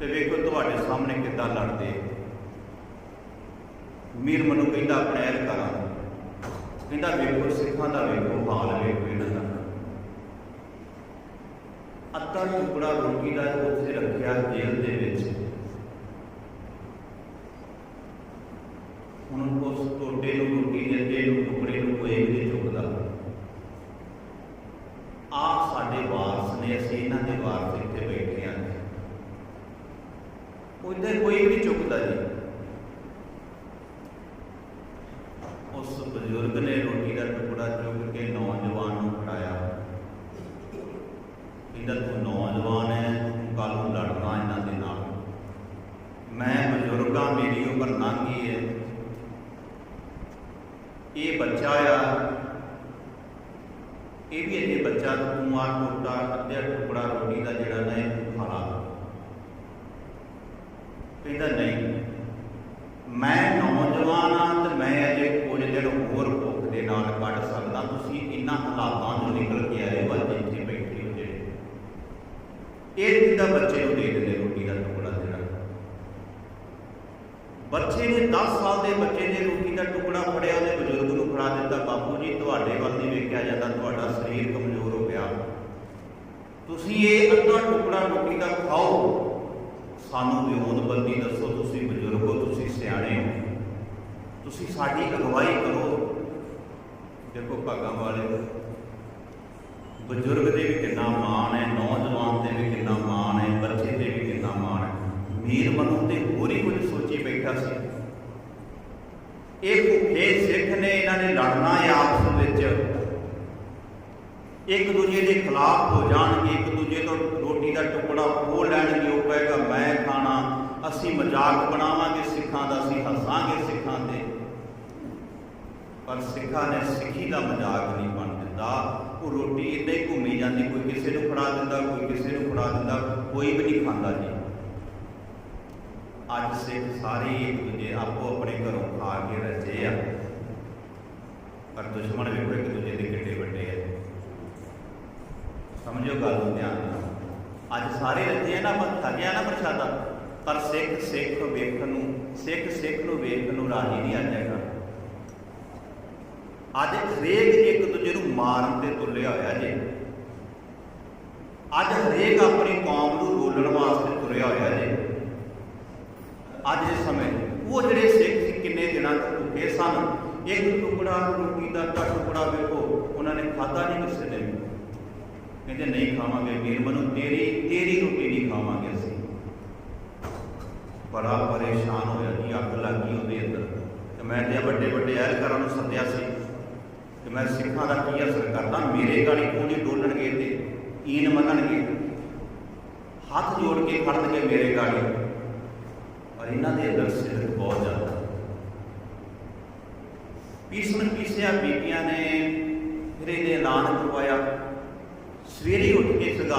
ਤੇ ਵੇਖੋ ਤੁਹਾਡੇ ਸਾਹਮਣੇ ਕਿੱਦਾਂ ਲੜਦੇ ਮੀਰ ਮਨੂੰ ਕਹਿੰਦਾ ਆਪਣੇ ਅਹਿਲਕਾਰਾਂ ਕਹਿੰਦਾ ਵੇਖੋ ਸਿੱਖਾਂ ਦਾ ਵੇਖੋ ਹਾਲ ਵੇਖੋ ਇਹਨਾਂ ਦਾ। ਅੱਧਾ ਟੁਕੜਾ ਰੋਟੀ ਦਾ ਉੱਥੇ ਰੱਖਿਆ ਜੇਲ੍ਹ ਦੇ ਵਿੱਚ। ਹੁਣ ਉਸ ਟੋਟੇ ਨੂੰ ਰੋਟੀ ਦੇ ਨੂੰ, ਟੁਕੜੇ ਨੂੰ ਕੋਈ ਨਹੀਂ ਚੁੱਕਦਾ। ਆਪ ਸਾਡੇ ਵਾਰਸ ਨੇ, ਅਸੀਂ ਇਹਨਾਂ ਦੇ ਵਾਰਸ ਇੱਥੇ ਬੈਠੇ ਹਾਂ। ਉਹਦੇ ਕੋਈ ਵੀ ਨਹੀਂ ਚੁੱਕਦਾ ਜੀ। ਉਸ ਬਜ਼ੁਰਗ ਨੇ ਰੋਟੀ ਦਾ ਟੁਕੜਾ ਚੁੱਕ ਕੇ ਨੌਜਵਾਨ ਨੂੰ ਫੜਾਇਆ। ਕਹਿੰਦਾ, ਤੂੰ ਨੌਜਵਾਨ ਹੈ ਕੱਲ ਨੂੰ ਲੜਨਾ ਇਹਨਾਂ ਦੇ ਨਾਲ। ਮੈਂ ਬਜ਼ੁਰਗਾਂ ਮੇਰੀ ਉਮਰ ਲੰਘੀ ਹੈ ਇਹ ਬੱਚਾ ਆ। ਇਹ ਵੀ ਅਜੇ ਬੱਚਾ ਤੂੰ ਆ, ਟੁੱਟਾ ਅੱਧਾ ਟੁਕੜਾ ਰੋਟੀ ਦਾ ਜਿਹੜਾ ਨਾ ਇਹ ਤੂੰ ਖਾ ਲਾ ਕਹਿੰਦਾ ਨਹੀਂ ਮੈਂ ਨੌਜਵਾਨ ਆ ਤੇ ਮੈਂ ਅਜੇ ਕੁਝ ਦਿਨ ਹੋਰ ਭੁੱਖ ਦੇ ਨਾਲ ਕੱਢ ਸਕਦਾ ਤੁਸੀਂ ਇਹਨਾਂ ਹਾਲਾਤਾਂ ਤੋਂ ਨਿਕਲ ਕੇ ਆਏ ਹੋ ਇੱਥੇ ਬੈਠੇ ਹੋ ਇਹ ਜਿੱਦਾਂ ਬੱਚੇ ਨੂੰ ਦੇ ਦਿੰਦੇ ਰੋਟੀ ਦਾ ਟੁਕੜਾ ਜਿਹੜਾ। ਬੱਚੇ ਨੇ 10 ਸਾਲ ਦੇ ਬੱਚੇ ਨੇ ਰੋਟੀ ਦਾ ਟੁਕੜਾ ਫੜਿਆ, ਉਹਦੇ ਬਜ਼ੁਰਗ ਨੂੰ ਫੜਾ ਦਿੱਤਾ। ਬਾਪੂ ਜੀ, ਤੁਹਾਡੇ ਵੱਲ ਨਹੀਂ ਵੇਖਿਆ ਜਾਂਦਾ, ਤੁਹਾਡਾ ਸਰੀਰ ਕਮਜ਼ੋਰ ਹੋ ਗਿਆ। ਤੁਸੀਂ ਇਹ ਅੱਧਾ ਟੁਕੜਾ ਰੋਟੀ ਦਾ ਖਾਓ। ਸਾਨੂੰ ਵਿਉਂਤਬੰਦੀ ਦੱਸੋ, ਤੁਸੀਂ ਬਜ਼ੁਰਗ ਹੋ, ਤੁਸੀਂ ਸਿਆਣੇ ਹੋ। ਤੁਸੀਂ ਸਾਡੀ ਅਗਵਾਈ ਕਰੋ। ਭਾਗਾਂ ਵਾਲੇ ਬਜ਼ੁਰਗ ਦੇ ਵੀ ਕਿੰਨਾ ਮਾਣ ਹੈ, ਨੌਜਵਾਨ ਤੇ ਵੀ ਕਿੰਨਾ ਮਾਣ ਹੈ ਬੱਚੇ ਤੇ ਵੀ ਕਿੰਨਾ ਮਾਣ ਹੈ। ਮੀਰ ਮਨੂ ਤੇ ਹੋਰ ਹੀ ਕੁਝ ਸੋਚੀ ਬੈਠਾ ਸੀ। ਇਹ ਭੁੱਖੇ ਸਿੱਖ ਨੇ ਇਹਨਾਂ ਨੇ ਲੜਨਾ ਹੈ ਆਪਸ ਵਿੱਚ। ਇੱਕ ਦੂਜੇ ਦੇ ਖਿਲਾਫ ਹੋ ਜਾਣਗੇ, ਇੱਕ ਦੂਜੇ ਤੋਂ ਰੋਟੀ ਦਾ ਟੁਕੜਾ ਖੋਹ ਲੈਣਗੇ, ਉਹ ਕਹੇਗਾ, ਮੈਂ ਖਾਣਾ, ਅਸੀਂ ਮਜ਼ਾਕ ਬਣਾਵਾਂਗੇ ਸਿੱਖਾਂ ਦਾ ਅਸੀਂ ਹੱਸਾਂਗੇ ਸਿੱਖਾਂ ਤੇ ਪਰ ਸਿੱਖਾਂ ਨੇ ਸਿੱਖੀ ਦਾ ਮਜ਼ਾਕ ਨਹੀਂ ਬਣ ਦਿੱਤਾ। ਉਹ ਰੋਟੀ ਇੱਦਾਂ ਹੀ ਘੁੰਮੀ ਜਾਂਦੀ, ਕੋਈ ਕਿਸੇ ਨੂੰ ਫੜਾ ਦਿੰਦਾ, ਕੋਈ ਕਿਸੇ ਨੂੰ ਫੜਾ ਦਿੰਦਾ, ਕੋਈ ਵੀ ਨਹੀਂ ਖਾਂਦਾ ਜੀ। ਅੱਜ ਸਿੱਖ ਸਾਰੇ ਇੱਕ ਦੂਜੇ ਆਪੋ ਆਪਣੇ ਘਰੋਂ ਖਾ ਕੇ ਰੱਜੇ ਆ। ਪਰ ਦੁਸ਼ਮਣ ਵੇਖੋ ਇੱਕ ਦੂਜੇ ਦੇ ਕਿੱਡੇ ਵੱਡੇ ਆ। ਸਮਝੋ ਗੱਲ ਨੂੰ ਧਿਆਨ ਨਾਲ। ਅੱਜ ਸਾਰੇ ਰੱਜੇ ਨਾ, ਆਪਾਂ ਥੱਕਿਆ ਨਾ ਪ੍ਰਸ਼ਾਦਾ। ਪਰ ਸਿੱਖ ਸਿੱਖ ਵੇਖਣ ਨੂੰ, ਸਿੱਖ ਸਿੱਖ ਨੂੰ ਵੇਖਣ ਨੂੰ ਰਾਜੀ ਨਹੀਂ ਆ ਜਾਏਗਾ ਅੱਜ ਹਰੇਕ ਇੱਕ ਦੂਜੇ ਨੂੰ ਮਾਰਨ ਤੇ ਤੁਲਿਆ ਹੋਇਆ ਜੀ। ਅੱਜ ਹਰੇਕ ਆਪਣੀ ਕੌਮ ਨੂੰ ਰੋਲਣ ਵਾਸਤੇ ਤੁਰਿਆ ਹੋਇਆ ਜੀ। ਅੱਜ ਦੇ ਸਮੇਂ ਉਹ ਜਿਹੜੇ ਸਿੱਖ ਸੀ ਕਿੰਨੇ ਦਿਨਾਂ ਤੱਕ ਭੁੱਖੇ ਸਨ ਇੱਕ ਟੁਕੜਾ ਰੋਟੀ ਦਾ ਟੁਕੜਾ ਵੇਖੋ, ਉਹਨਾਂ ਨੇ ਖਾਧਾ ਨਹੀਂ ਕਿਸੇ ਨੇ ਕਹਿੰਦੇ, ਨਹੀਂ ਖਾਵਾਂਗੇ ਵੀਰ ਮਨੂ ਤੇਰੀ ਤੇਰੀ ਰੋਟੀ ਨਹੀਂ ਖਾਵਾਂਗੇ ਅਸੀਂ। ਬੜਾ ਪਰੇਸ਼ਾਨ ਹੋਇਆ ਜੀ ਅੱਗ ਲੱਗ ਗਈ ਉਹਦੇ ਅੰਦਰ। ਤੇ ਮੈਂ ਤੇ ਵੱਡੇ ਵੱਡੇ ਅਹਿਲਕਾਰਾਂ ਨੂੰ ਸੱਦਿਆ ਸੀ ਕਿ ਮੈਂ ਸਿੱਖਾਂ ਦਾ ਕੀ ਅਸਰ ਕਰਦਾ? ਮੇਰੇ ਗਾਲੀ ਕਿਉਂ ਡੋਲਣਗੇ ਤੇ ਈਨ ਮੰਨਣਗੇ? ਹੱਥ ਜੋੜ ਕੇ ਖੜਨਗੇ ਮੇਰੇ ਗਾੜੀ ਔਰ ਇਹਨਾਂ ਦੇ ਅੰਦਰ ਸਿਰ ਬਹੁਤ ਜ਼ਿਆਦਾ। ਪੀਸ਼ਮਨ ਪੀਸਿਆ ਬੀਬੀਆਂ ਨੇ ਫਿਰ ਇਹਦੇ ਐਲਾਨ ਕਰਵਾਇਆ। ਸਵੇਰੇ ਉੱਠ ਕੇ ਸਗਾ